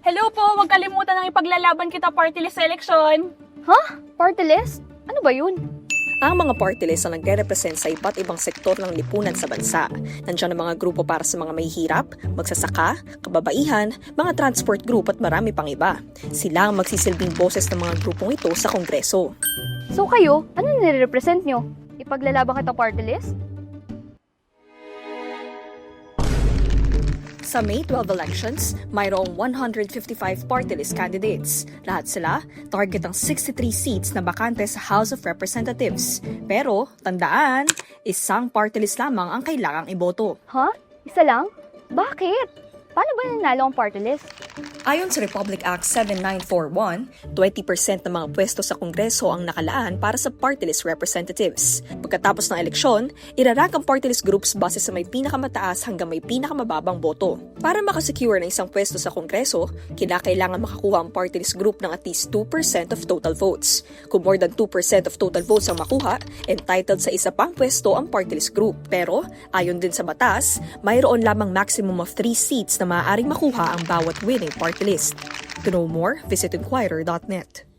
Hello po, huwag kalimutan ng ipaglalaban kita party list election. Ha? Party list? Ano ba yun? Ang mga party list ang nagre-represent sa iba't ibang sektor ng lipunan sa bansa. Nandiyan ang mga grupo para sa mga mahihirap, magsasaka, kababaihan, mga transport group at marami pang iba. Sila ang magsisilbing boses ng mga grupong ito sa Kongreso. So kayo, ano nire-represent nyo? Ipaglalaban kita party list? Sa May 12 elections, mayroong 155 party list candidates. Lahat sila, target ang 63 seats na bakante sa House of Representatives. Pero, tandaan, isang party list lamang ang kailangang iboto. Ha? Isa lang? Bakit? Paano ba nanalo ang party list? Ayon sa Republic Act 7941, 20% ng mga pwesto sa Kongreso ang nakalaan para sa party list representatives. Pagkatapos ng eleksyon, irarank ang party list groups base sa may pinakamataas hanggang may pinakamababang boto. Para makasecure ng isang pwesto sa Kongreso, kinakailangan makakuha ang party list group ng at least 2% of total votes. Kung more than 2% of total votes ang makuha, entitled sa isa pang pwesto ang party list group. Pero, ayon din sa batas, mayroon lamang maximum of 3 seats na maaaring makuha ang bawat winning party list. To know more, visit inquirer.net.